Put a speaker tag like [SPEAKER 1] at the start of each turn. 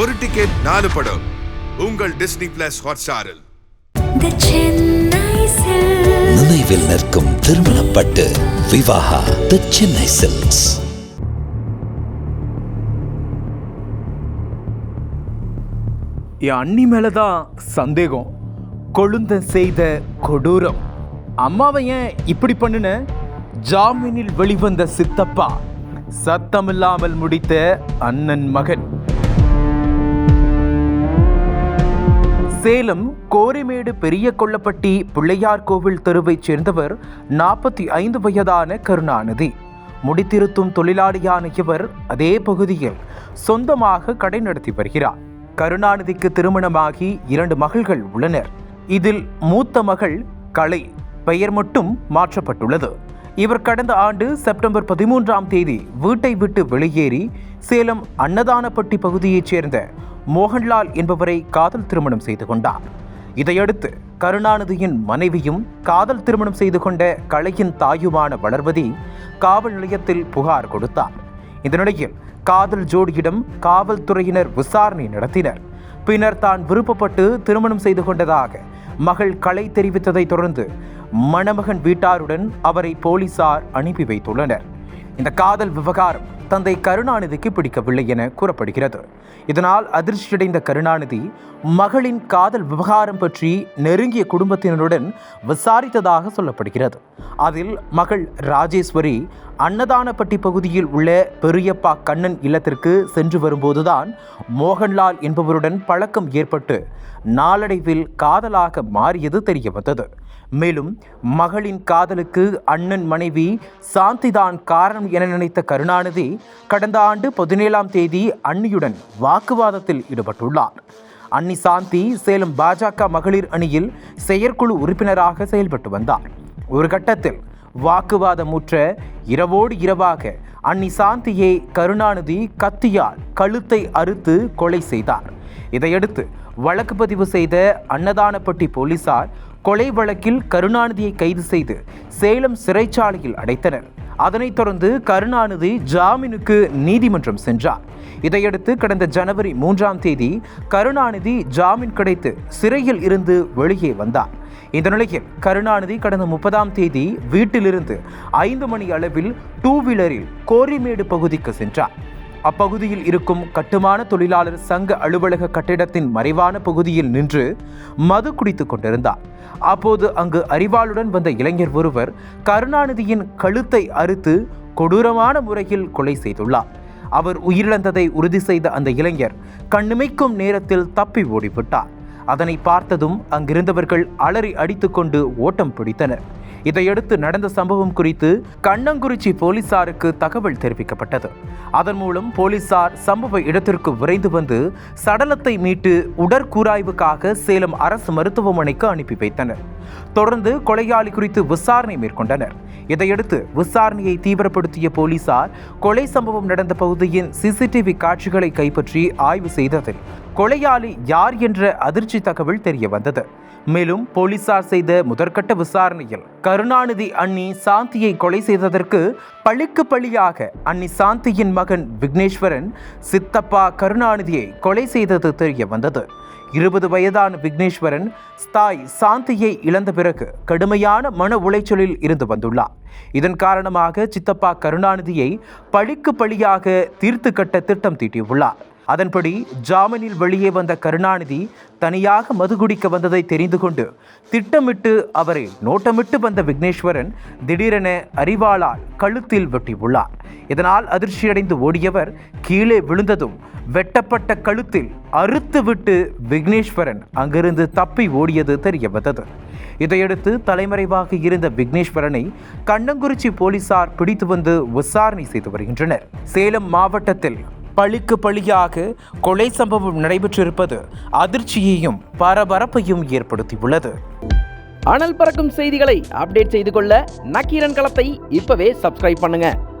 [SPEAKER 1] ஒரு டிக்கெட் நாலு படம். உங்கள் டிஸ்னி பிளஸ் ஹாட்ஸ்டாரில்.
[SPEAKER 2] நினைவில் நிற்கும் திருமணப்பட்டு விவாகா தி சென்னை சில்க்ஸ்
[SPEAKER 3] என் அண்ணி மேலே தான் சந்தேகம். கொழுந்த செய்த கொடூரம். அம்மாவை ஏன் இப்படி பண்ணுன? ஜாமீனில் வெளிவந்த சித்தப்பா. சத்தமில்லாமல் முடித்த அண்ணன் மகன். சேலம் கோரிமேடு பெரிய கொல்லப்பட்டி பிள்ளையார் கோவில் தெருவைச் சேர்ந்தவர் நாற்பத்தி ஐந்து வயதான கருணாநிதி. முடித்திருத்தும் தொழிலாளியான இவர் அதே பகுதியில் சொந்தமாக கடை நடத்தி வருகிறார். கருணாநிதிக்கு திருமணமாகி இரண்டு மகள்கள் உள்ளனர். இதில் மூத்த மகள் கலை பெயர் மட்டும் மாற்றப்பட்டுள்ளது. இவர் கடந்த ஆண்டு செப்டம்பர் பதிமூன்றாம் தேதி வீட்டை விட்டு வெளியேறி சேலம் அன்னதானப்பட்டி பகுதியைச் சேர்ந்த மோகன்லால் என்பவரை காதல் திருமணம் செய்து கொண்டார். இதையடுத்து கருணாநிதியின் மனைவியும் காதல் திருமணம் செய்து கொண்ட கலையின் தாயுமான வளர்வதி காவல் நிலையத்தில் புகார் கொடுத்தார். இந்த நிலையில் காதல் ஜோடியிடம் காவல்துறையினர் விசாரணை நடத்தினர். பின்னர் தான் விருப்பப்பட்டு திருமணம் செய்து கொண்டதாக மகள் கலை தெரிவித்ததை தொடர்ந்து மணமகன் வீட்டாருடன் அவரை போலீசார் அனுப்பி வைத்துள்ளனர். இந்த காதல் விவகாரம் தந்தை கருணாநிதிக்கு பிடிக்கவில்லை என கூறப்படுகிறது. இதனால் அதிர்ச்சியடைந்த கருணாநிதி மகளின் காதல் விவகாரம் பற்றி நெருங்கிய குடும்பத்தினருடன் விசாரித்ததாக சொல்லப்படுகிறது. அதில் மகள் ராஜேஸ்வரி அன்னதானப்பட்டி பகுதியில் உள்ள பெரியப்பா கண்ணன் இல்லத்திற்கு சென்று வரும்போதுதான் மோகன்லால் என்பவருடன் பழக்கம் ஏற்பட்டு நாளடைவில் காதலாக மாறியது தெரிய வந்தது மேலும் மகளின் காதலுக்கு அண்ணன் மனைவி சாந்திதான் காரணம் என நினைத்த கருணாநிதி கடந்த ஆண்டு பதினேழாம் தேதி அன்னியுடன் வாக்குவாதத்தில் ஈடுபட்டுள்ளார். அன்னி சாந்தி சேலம் பாஜக மகளிர் அணியில் செயற்குழு உறுப்பினராக செயல்பட்டு வந்தார். ஒரு கட்டத்தில் வாக்குவாதமுற்ற இரவோடு இரவாக அன்னி சாந்தியை கருணாநிதி கத்தியால் கழுத்தை அறுத்து கொலை செய்தார். இதையடுத்து வழக்கு பதிவு செய்த அன்னதானப்பட்டி போலீசார் கொலை வழக்கில் கருணாநிதியை கைது செய்து சேலம் சிறைச்சாலையில் அடைத்தனர். அதனைத் தொடர்ந்து கருணாநிதி ஜாமீனுக்கு நீதிமன்றம் சென்றார். இதையடுத்து கடந்த ஜனவரி மூன்றாம் தேதி கருணாநிதி ஜாமீன் கிடைத்து சிறையில் இருந்து வெளியே வந்தார். இந்த நிலையில் கருணாநிதி கடந்த முப்பதாம் தேதி வீட்டிலிருந்து ஐந்து மணி அளவில் டூ வீலரில் கோரிமேடு பகுதிக்கு சென்றார். அப்பகுதியில் இருக்கும் கட்டுமான தொழிலாளர் சங்க அலுவலக கட்டிடத்தின் மறைவான பகுதியில் நின்று மது குடித்துக் கொண்டிருந்தார். அப்போது அங்கு அறிவாளுடன் வந்த இளைஞர் ஒருவர் கருணாநிதியின் கழுத்தை அறுத்து கொடூரமான முறையில் கொலை செய்துள்ளார். அவர் உயிரிழந்ததை உறுதி செய்த அந்த இளைஞர் கண்ணிமைக்கும் நேரத்தில் தப்பி ஓடிவிட்டார். அதனை பார்த்ததும் அங்கிருந்தவர்கள் அலறி அடித்துக்கொண்டு ஓட்டம் பிடித்தனர். இதையடுத்து நடந்த சம்பவம் குறித்து கண்ணங்குறிச்சி போலீசாருக்கு தகவல் தெரிவிக்கப்பட்டது. அதன் மூலம் போலீசார் சம்பவ இடத்திற்கு விரைந்து வந்து சடலத்தை மீட்டு உடற்கூராய்வுக்காக சேலம் அரசு மருத்துவமனைக்கு அனுப்பி வைத்தனர். தொடர்ந்து கொலையாளி குறித்து விசாரணை மேற்கொண்டனர். இதையடுத்து விசாரணையை தீவிரப்படுத்திய போலீசார் கொலை சம்பவம் நடந்த பகுதியின் சிசிடிவி காட்சிகளை கைப்பற்றி ஆய்வு செய்ததில் கொலையாளி யார் என்ற அதிர்ச்சி தகவல் தெரிய வந்தது. மேலும் போலீசார் செய்த முதற்கட்ட விசாரணையில் கருணாநிதி அண்ணி சாந்தியை கொலை செய்ததற்கு பழிக்கு பழியாக அண்ணி சாந்தியின் மகன் விக்னேஸ்வரன் சித்தப்பா கருணாநிதியை கொலை செய்தது தெரிய வந்தது. இருபது வயதான விக்னேஸ்வரன் ஸ்தாய் சாந்தியை இழந்த பிறகு கடுமையான மன உளைச்சலில் இருந்து வந்துள்ளார். இதன் காரணமாக சித்தப்பா கருணாநிதியை பழிக்கு பழியாக தீர்த்து கட்ட திட்டம் தீட்டியுள்ளார். அதன்படி ஜாமீனில் வெளியே வந்த கருணாநிதி தனியாக மது குடிக்க வந்ததை தெரிந்து கொண்டு திட்டமிட்டு அவரை நோட்டமிட்டு வந்த விக்னேஸ்வரன் திடீரென அறிவாளால் கழுத்தில் வெட்டியுள்ளார். இதனால் அதிர்ச்சியடைந்து ஓடியவர் கீழே விழுந்ததும் வெட்டப்பட்ட கழுத்தில் அறுத்துவிட்டு விக்னேஸ்வரன் அங்கிருந்து தப்பி ஓடியது தெரிய வந்தது. இதையடுத்து தலைமறைவாக இருந்த விக்னேஸ்வரனை கண்ணங்குறிச்சி போலீசார் பிடித்து வந்து விசாரணை செய்து வருகின்றனர். சேலம் மாவட்டத்தில் பழிக்கு பழியாக கொலை சம்பவம் நடைபெற்றிருப்பது அதிர்ச்சியையும் பரபரப்பையும் ஏற்படுத்தியுள்ளது.
[SPEAKER 4] அனல் பறக்கும் செய்திகளை அப்டேட் செய்து கொள்ள நக்கீரன் களத்தை இப்பவே சப்ஸ்கிரைப் பண்ணுங்க.